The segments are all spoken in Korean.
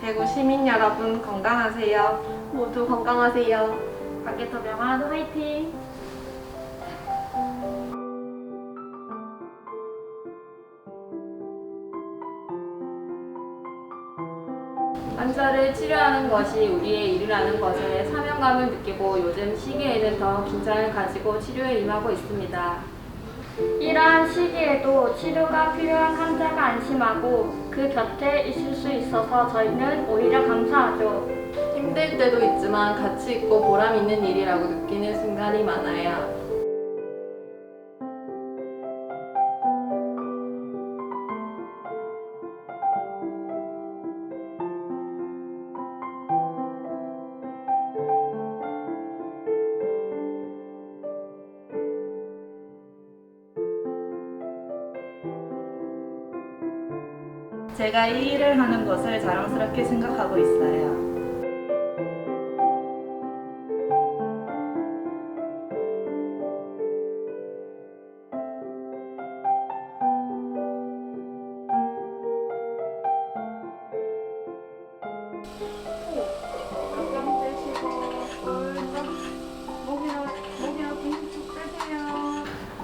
대구 시민 여러분 건강하세요. 모두 건강하세요. 관계터병원 화이팅! 환자를 치료하는 것이 우리의 일이라는 것에 사명감을 느끼고 요즘 시기에는 더 긴장을 가지고 치료에 임하고 있습니다. 이러한 시기에도 치료가 필요한 환자가 안심하고 그 곁에 있을 수 있어서 저희는 오히려 감사하죠. 힘들 때도 있지만 가치 있고 보람 있는 일이라고 느끼는 순간이 많아요. 제가 이 일을 하는 것을 자랑스럽게 생각하고 있어요.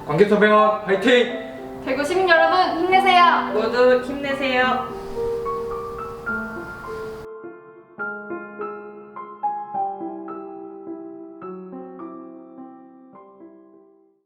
관계터병원 화이팅! 대구 시민 여러분 힘내세요! 모두 힘내세요.